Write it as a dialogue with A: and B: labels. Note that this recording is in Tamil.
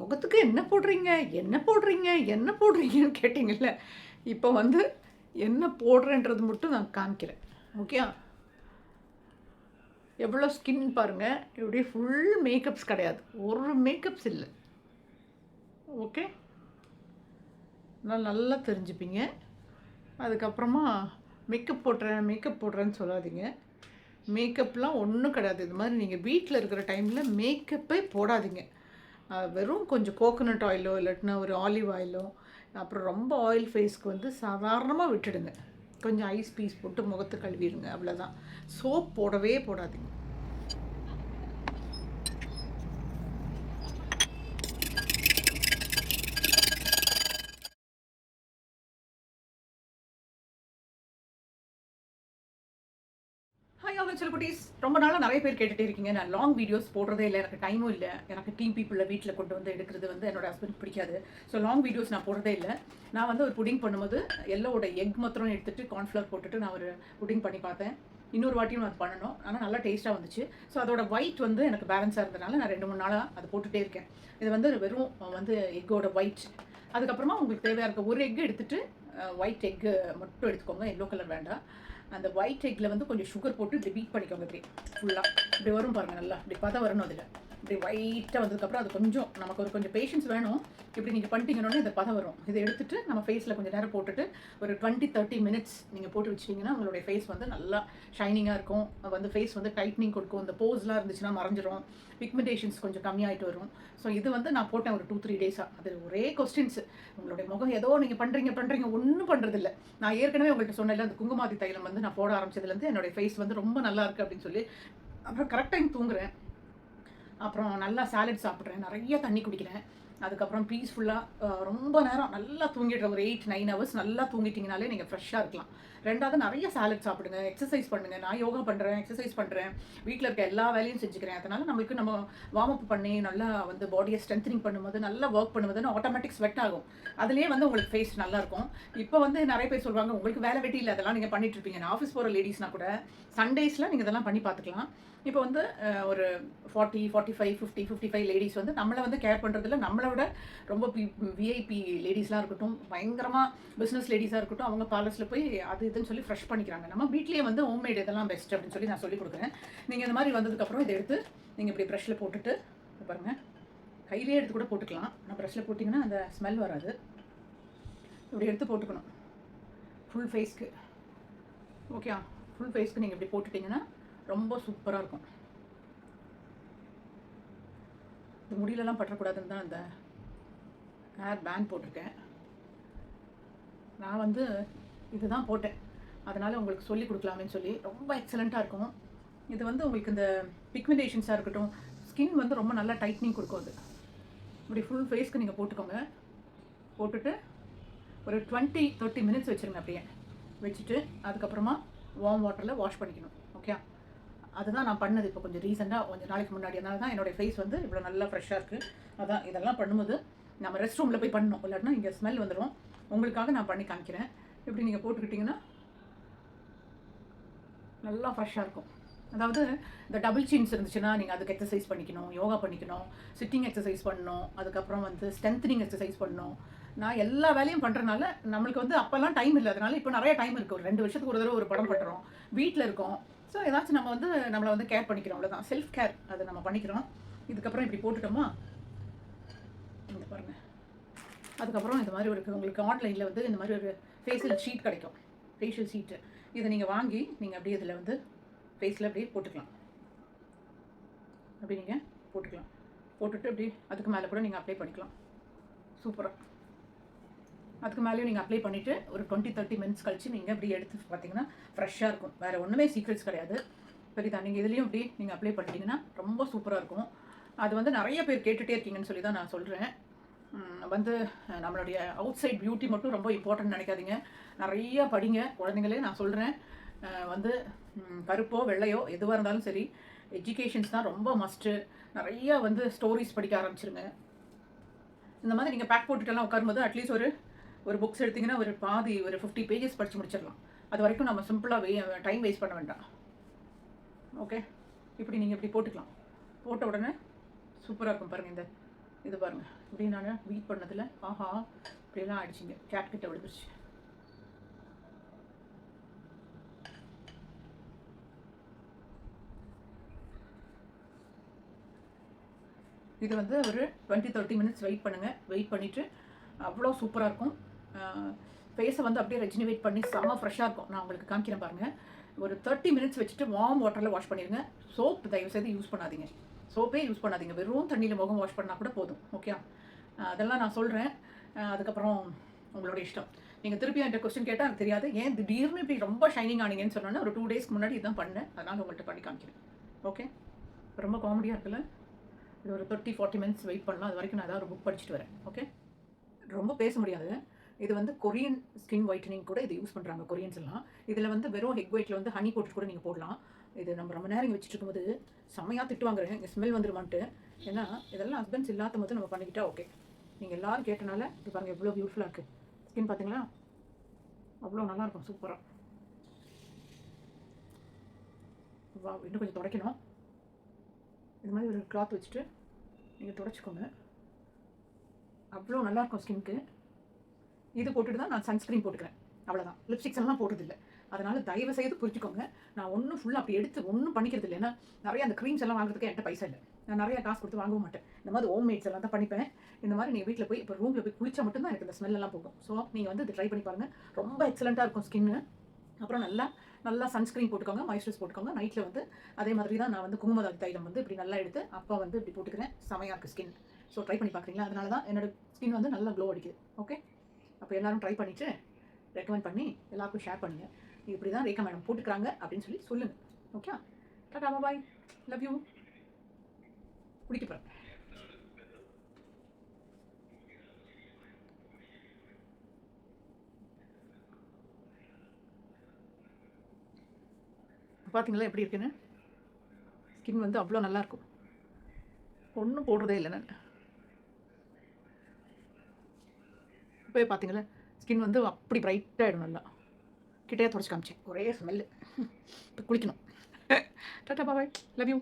A: முகத்துக்கு என்ன போடுறீங்க? என்ன போடுறீங்க? என்ன போடுறீங்கன்னு கேட்டிங்கல்ல. இப்போ வந்து என்ன போடுறேன்றது மட்டும் நான் காமிக்கிறேன். ஓகே எவ்வளோ ஸ்கின் பாருங்கள் இப்படி ஃபுல் மேக்கப்ஸ் கிடையாது. ஒரு மேக்கப்ஸ் இல்லை. ஓகே? நான் நல்லா தெரிஞ்சுப்பீங்க. அதுக்கப்புறமா மேக்கப் போடுறேன் மேக்கப் போடுறேன்னு சொல்லாதீங்க. மேக்கப்லாம் ஒன்றும் கிடையாது. இது மாதிரி நீங்கள் வீட்டில் இருக்கிற டைமில் மேக்கப்பே போடாதீங்க. வெறும் கொஞ்சம் கோகோனட் ஆயிலோ இல்லாட்டினா ஒரு ஆலிவ் ஆயிலோ அப்புறம் ரொம்ப ஆயில் ஃபேஸ்க்கு வந்து சாதாரணமாக விட்டுடுங்க. கொஞ்சம் ஐஸ் பீஸ் போட்டு முகத்தை கழுவிடுங்க அவ்வளோதான் சோப் போடவே போடாதீங்க. குட்டீஸ் ரொம்ப நாளாக நிறைய பேர் கேட்டுகிட்டே இருக்கீங்க. நான் லாங் வீடியோஸ் போடுறதே இல்லை. எனக்கு டைமும் இல்லை. எனக்கு டீம் பீப்புளில் வீட்டில் கொண்டு வந்து எடுக்கிறது வந்து என்னோட ஹஸ்பண்ட் பிடிக்காது. ஸோ லாங் வீடியோஸ் நான் போடுறதே இல்லை. நான் வந்து ஒரு புடிங் பண்ணும்போது எல்லோட எக் மாத்திரம் எடுத்துகிட்டு கார்ன்ஃப்ளவர் போட்டுட்டு நான் ஒரு புடிங் பண்ணி பார்த்தேன். இன்னொரு வாட்டியும் அது பண்ணணும். ஆனால் நல்லா டேஸ்ட்டாக வந்துச்சு. ஸோ அதோட ஒயிட் வந்து எனக்கு பேலன்ஸாக இருந்தனால நான் ரெண்டு மூணு நாளாக அது போட்டுகிட்டே இருக்கேன். இது வந்து வெறும் வந்து எக்கோட ஒயிட் அதுக்கப்புறமா உங்களுக்கு தேவையாக இருக்க ஒரு எக் எடுத்துகிட்டு ஒயிட் எக்கு மட்டும் எடுத்துக்கோங்க. எல்லோ கலர் வேண்டாம். அந்த ஒயிட் எக்கில் வந்து கொஞ்சம் சுகர் போட்டு இப்படி பீட் பண்ணிக்கோங்க இப்படி. ஃபுல்லாக இப்படி வரும் பாருங்கள் நல்லா. இப்படி பார்த்தா வரணும் அதில். இப்படி ஒயிட்டாக வந்ததுக்கப்புறம் அது கொஞ்சம் நமக்கு ஒரு கொஞ்சம் பேஷன்ஸ் வேணும். இப்படி நீங்கள் பண்ணிட்டீங்கன்னொடனே இந்த பதம் வரும். இதை எடுத்துகிட்டு நம்ம ஃபேஸில் கொஞ்சம் நேரம் போட்டுட்டு ஒரு டுவெண்ட்டி தேர்ட்டி மினிட்ஸ் நீங்கள் போட்டு வச்சிட்டிங்கன்னா உங்களுடைய ஃபேஸ் வந்து நல்லா ஷைனிங்காக இருக்கும். வந்து ஃபேஸ் வந்து டைட்னிங் கொடுக்கும். இந்த போஸ்லாம் இருந்துச்சுன்னா மறைஞ்சிரும். பிக்மெண்டேஷன்ஸ் கொஞ்சம் கம்மியாகிட்டு வரும். ஸோ இது வந்து நான் போட்டேன் ஒரு டூ த்ரீ டேஸாக அது ஒரே கொஸ்டின்ஸ் உங்களுடைய முகம் ஏதோ நீங்கள் பண்ணுறீங்க பண்ணுறீங்க ஒன்றும் பண்ணுறதில்ல நான் ஏற்கனவே உங்கள்கிட்ட சொன்னேன்ல அந்த குங்குமாதி தைலம் வந்து நான் போட ஆரம்பிச்சதுலேருந்து என்னுடைய ஃபேஸ் வந்து ரொம்ப நல்லா இருக்குது அப்படின்னு சொல்லி. அப்புறம் கரெக்ட் டைம் தூங்குறேன். அப்புறம் நல்லா சாலட் சாப்பிட்றேன். நிறைய தண்ணி குடிக்கிறேன். அதுக்கப்புறம் பீஸ்ஃபுல்லாக ரொம்ப நேரம் நல்லா தூங்கிடுற ஒரு எயிட் நைன் ஹவர்ஸ் நல்லா தூங்கிட்டிங்கனாலே நீங்கள் ஃப்ரெஷ்ஷாக இருக்கலாம். ரெண்டாவது நிறைய சாலட் சாப்பிடுங்க எக்ஸசைஸ் பண்ணுங்கள் நான் யோகா பண்ணுறேன் எக்ஸசைஸ் பண்ணுறேன் வீட்டில் இருக்க எல்லா வேலையும் செஞ்சுக்கிறேன். அதனால் நம்மளுக்கு நம்ம வார்ம் அப் பண்ணி நல்லா வந்து பாடியை ஸ்ட்ரென்த்னிங் பண்ணும்போது நல்லா ஒர்க் பண்ணும்போது ஆட்டோமேட்டிக் ஸ்வெட் ஆகும். அதுலேயே வந்து உங்களுக்கு ஃபேஸ் நல்லாயிருக்கும் இப்போ வந்து நிறைய பேர் சொல்லுவாங்க உங்களுக்கு வேலை வெட்டி இல்லை அதெல்லாம் நீங்கள் பண்ணிட்டுருப்பீங்க நான் ஆஃபீஸ் போகிற லேடிஸ்னா கூட சண்டேஸில் நீங்கள் இதெல்லாம் பண்ணி பார்த்துக்கலாம். இப்போ வந்து ஒரு forty forty five fifty fifty five ladies வந்து நம்மளை வந்து கேர் பண்ணுறதுல நம்மளை விட ரொம்ப பி விஐபி லேடிஸ்லாம் இருக்கட்டும் பயங்கரமாக பிஸ்னஸ் லேடிஸாக இருக்கட்டும் அவங்க பார்லர்ஸில் போய் அது இதுன்னு சொல்லி ஃப்ரெஷ் பண்ணிக்கிறாங்க. நம்ம வீட்லேயே வந்து ஹோம்மேட் இதெல்லாம் பெஸ்ட் அப்படின்னு சொல்லி நான் சொல்லி கொடுக்குறேன். நீங்கள் இந்த மாதிரி வந்ததுக்கப்புறம் இதை எடுத்து நீங்கள் இப்படி ப்ரெஷ்ஷில் போட்டுட்டு பாருங்கள் கையிலே எடுத்து கூட போட்டுக்கலாம். ஆனால் ப்ரெஷ்ஷில் போட்டிங்கன்னா அந்த ஸ்மெல் வராது. இப்படி எடுத்து போட்டுக்கணும். ஃபுல் ஃபேஸ்க்கு ஓகே ஃபுல் ஃபேஸ்க்கு நீங்கள் இப்படி போட்டுட்டிங்கன்னா ரொம்ப சூப்பராக இருக்கும். இந்த முடியலலாம் பற்றக்கூடாதுன்னு தான் அந்த ஹேர் பேண்ட் போட்டிருக்கேன். நான் வந்து இதுதான் போட்டேன். அதனால் உங்களுக்கு சொல்லி கொடுக்கலாமேன்னு சொல்லி ரொம்ப எக்ஸலண்ட்டாக இருக்கும். இது வந்து உங்களுக்கு இந்த பிக்மெண்டேஷன்ஸாக இருக்கட்டும் ஸ்கின் வந்து ரொம்ப நல்லா டைட்னிங் கொடுக்கும் அது. இப்படி ஃபுல் ஃபேஸ்க்கு நீங்கள் போட்டுக்கோங்க. போட்டுட்டு ஒரு டுவெண்ட்டி தேர்ட்டி மினிட்ஸ் வச்சுருங்க அப்படியே. வச்சுட்டு அதுக்கப்புறமா வார்ம் வாட்டரில் வாஷ் பண்ணிக்கணும். ஓகே அதுதான் நான் பண்ணது இப்போ கொஞ்சம் ரீசெண்டாக கொஞ்சம் நாளைக்கு முன்னாடி. அதனால தான் என்னோடய ஃபேஸ் வந்து இவ்வளோ நல்லா ஃப்ரெஷ்ஷாக இருக்குது அதான் இதெல்லாம் பண்ணும்போது நம்ம ரெஸ்ட் ரூமில் போய் பண்ணணும். இல்லாட்டினா இங்கே ஸ்மெல் வந்துடும் உங்களுக்காக நான் பண்ணி காமிக்கிறேன். இப்படி நீங்கள் போட்டுக்கிட்டிங்கன்னா நல்லா ஃப்ரெஷ்ஷாக இருக்கும். அதாவது இந்த டபுள் சீன்ஸ் இருந்துச்சுன்னா நீங்கள் அதுக்கு எக்ஸசைஸ் பண்ணிக்கணும். யோகா பண்ணிக்கணும். சிட்டிங் எக்ஸசைஸ் பண்ணணும். அதுக்கப்புறம் வந்து ஸ்ட்ரென்த்னிங் எக்ஸசைஸ் பண்ணணும். நான் எல்லா வேலையும் பண்ணுறனால நம்மளுக்கு வந்து அப்போல்லாம் டைம் இல்லை. அதனால இப்போ நிறைய டைம் இருக்குது ஒரு ரெண்டு வருஷத்துக்கு ஒரு தடவை ஒரு படம் பண்ணுறோம் வீட்டில் இருக்கோம். ஸோ ஏதாச்சும் நம்ம வந்து நம்மளை வந்து கேர் பண்ணிக்கிறோம். அவ்வளோதான் செல்ஃப் கேர் அதை நம்ம பண்ணிக்கிறோம். இதுக்கப்புறம் இப்படி போட்டுட்டோமா? இங்க பாருங்கள் அதுக்கப்புறம் இந்த மாதிரி ஒரு உங்களுக்கு ஆன்லைனில் வந்து இந்த மாதிரி ஒரு ஃபேஷியல் ஷீட் கிடைக்கும். ஃபேஷியல் ஷீட்டு இதை நீங்கள் வாங்கி நீங்கள் அப்படியே இதில் வந்து ஃபேஸில் அப்படியே போட்டுக்கலாம். அப்படி நீங்கள் போட்டுக்கலாம். போட்டுட்டு அப்படி அதுக்கு மேலே கூட நீங்கள் அப்ளை பண்ணிக்கலாம். சூப்பராக அதுக்கு மேலேயும் நீங்கள் அப்ளை பண்ணிவிட்டு ஒரு டுவெண்ட்டி தேர்ட்டி மினிட்ஸ் கழித்து நீங்கள் அப்படி எடுத்து பார்த்தீங்கன்னா ஃப்ரெஷ்ஷாக இருக்கும். வேறு ஒன்றுமே சீக்ரெட்ஸ் கிடையாது. பெரிதா நீங்கள் இதுலேயும் அப்படியே நீங்கள் அப்ளை பண்ணிட்டீங்கன்னா ரொம்ப சூப்பராக இருக்கும். அது வந்து நிறைய பேர் கேட்டுகிட்டே இருக்கீங்கன்னு சொல்லி தான் நான் சொல்கிறேன் வந்து நம்மளுடைய அவுட் சைட் பியூட்டி மட்டும் ரொம்ப இம்பார்ட்டன்ட் நினைக்காதீங்க. நிறைய படிங்க. குழந்தைங்களே நான் சொல்கிறேன் வந்து கருப்போ வெள்ளையோ எதுவாக இருந்தாலும் சரி எஜுகேஷன்ஸ் தான் ரொம்ப மஸ்ட்டு நிறைய வந்து ஸ்டோரிஸ் படிக்க ஆரம்பிச்சிருங்க. இந்த மாதிரி நீங்கள் பேக் போட்டுட்டெல்லாம் உட்காரும்போது அட்லீஸ்ட் ஒரு ஒரு புக்ஸ் எடுத்தீங்கன்னா ஒரு பாதி ஒரு ஃபிஃப்டி பேஜஸ் படித்து முடிச்சிடலாம். அது வரைக்கும் நம்ம சிம்பிளாக டைம் வேஸ்ட் பண்ண வேண்டாம். ஓகே இப்படி நீங்கள் இப்படி போட்டுக்கலாம். போட்ட உடனே சூப்பராக இருக்கும் பாருங்கள் இந்த இது பாருங்க. இப்படி நான் பீட் பண்ணதில் ஆஹா இப்படியெல்லாம் ஆயிடுச்சிங்க. கேட் கிட்ட விழுந்துருச்சு. இது வந்து ஒரு டுவெண்ட்டி தேர்ட்டி மினிட்ஸ் வெயிட் பண்ணுங்கள் வெயிட் பண்ணிவிட்டு அவ்வளோ சூப்பராக இருக்கும். ஃபேஸை வந்து அப்படியே ரெஜினிவேட் பண்ணி செம்ம ஃப்ரெஷ்ஷாக இருக்கும். நான் உங்களுக்கு காமிக்கிறேன் பாருங்கள் ஒரு தேர்ட்டி மினிட்ஸ் வச்சுட்டு வார்ம் வாட்டரில் வாஷ் பண்ணிடுங்க சோப் தயவு செய்து யூஸ் பண்ணாதீங்க. சோப்பே யூஸ் பண்ணாதீங்க. வெறும் தண்ணியில் முகம் வாஷ் பண்ணால் கூட போதும். ஓகே அதெல்லாம் நான் சொல்கிறேன் அதுக்கப்புறம் உங்களோட இஷ்டம். நீங்கள் திருப்பி என்கிட்ட கொஸ்டின் கேட்டால் எனக்கு தெரியாது. ஏன் திடீர்னு இப்படி ரொம்ப ஷைனிங் ஆனீங்கன்னு சொன்னோன்னா ஒரு டூ டேஸ்க்கு முன்னாடி இதான் பண்ணேன். அதனால் உங்கள்கிட்ட பண்ணி காமிக்கிறேன். ஓகே ரொம்ப காமெடியாக இருக்குல்ல? இது ஒரு தேர்ட்டி ஃபார்ட்டி மினிட்ஸ் வெயிட் பண்ணலாம். அது வரைக்கும் நான் ஏதாவது ஒரு புக் படிச்சுட்டு வரேன். ஓகே ரொம்ப பேச முடியாது. இது வந்து கொரியன் ஸ்கின் ஒயிட்டனிங் கூட இது யூஸ் பண்ணுறாங்க கொரியன்ஸ் எல்லாம். இதில் வந்து வெறும் ஹெக் ஒயிட்டில் வந்து ஹனி போட்டு கூட நீங்கள் போடலாம். இது நம்ம ரொம்ப நேரம் இங்கே வச்சுட்டு இருக்கும்போது செம்மையாக திட்டுவாங்க இங்கே ஸ்மெல் வந்துருமான்ட்டு. ஏன்னா இதெல்லாம் ஹஸ்பண்ட்ஸ் இல்லாத போது நம்ம பண்ணிக்கிட்டா ஓகே நீங்கள் எல்லாரும் கேட்டனால இது பாருங்கள் எவ்வளோ பியூட்டிஃபுல்லாக இருக்குது ஸ்கின் பார்த்தீங்களா அவ்வளோ நல்லாயிருக்கும் சூப்பராக வா இன்னும் கொஞ்சம் துடைக்கணும். இது மாதிரி ஒரு கிளாத் வச்சுட்டு நீங்கள் துடைச்சிக்கோங்க. அவ்வளோ நல்லாயிருக்கும் ஸ்கின்க்கு இது போட்டுட்டு தான் நான் சன்ஸ்க்ரீன் போட்டுக்கிறேன். அவ்வளோதான் லிப்ஸ்டிக்ஸ் எல்லாம் போட்டதில்லை. அதனால் தயவு செய்து புரிஞ்சுக்கோங்க. நான் ஒன்றும் ஃபுல்லாக அப்படி எடுத்து ஒன்றும் பண்ணிக்கிறது இல்லைன்னா நிறைய அந்த க்ரீம்ஸ் எல்லாம் வாங்குறதுக்கு என்கிட்ட பைசா இல்லை. நான் நிறைய காசு கொடுத்து வாங்கவும் மாட்டேன். இந்த மாதிரி ஹோம் மேட்ஸ் எல்லாம் தான் பண்ணிப்பேன். இந்த மாதிரி நீங்கள் வீட்டில் போய் இப்போ ரூமில் போய் குளிச்சா மட்டும்தான் எனக்கு இந்த ஸ்மெல் எல்லாம் போகும். ஸோ நீங்கள் வந்து இது ட்ரை பண்ணி பாருங்கள் ரொம்ப எக்ஸலண்ட்டாக இருக்கும் ஸ்கின்னு அப்புறம் நல்லா நல்லா சன்ஸ்க்ரீன் போட்டுக்கோங்க மாய்ஸ்சரைஸ் போட்டுக்கோங்க. நைட்டில் வந்து அதே மாதிரி தான் நான் வந்து குங்குமதாதி தைலம் வந்து இப்படி நல்லா எடுத்து அப்பா வந்து இப்படி போட்டுக்கிறேன். செமையாக இருக்குது ஸ்கின் ஸோ ட்ரை பண்ணி பார்க்குறீங்களா அதனால தான் என்னோட ஸ்கின் வந்து நல்லா க்ளோ அடிக்குது. ஓகே அப்போ எல்லோரும் ட்ரை பண்ணிவிட்டு ரெக்கமெண்ட் பண்ணி எல்லாருக்கும் ஷேர் பண்ணுங்கள் இப்படி தான் ரேகா மேடம் போட்டுக்கிறாங்க அப்படின்னு சொல்லி சொல்லுங்கள் okay tata bye love you குடிக்க போகிறேன் பார்த்தீங்களா எப்படி இருக்குன்னு? ஸ்கின் வந்து அவ்வளோ நல்லாயிருக்கும் ஒன்றும் போடுறதே இல்லை நான். இப்போ பார்த்தீங்களா ஸ்கின் வந்து அப்படி பிரைட்டாகிடும் நல்லா. கிட்டே தொடச்சி காமிச்சேன் ஒரே ஸ்மெல்லு இப்போ குளிக்கணும் டாட்டா பாபாய் லவ் யூ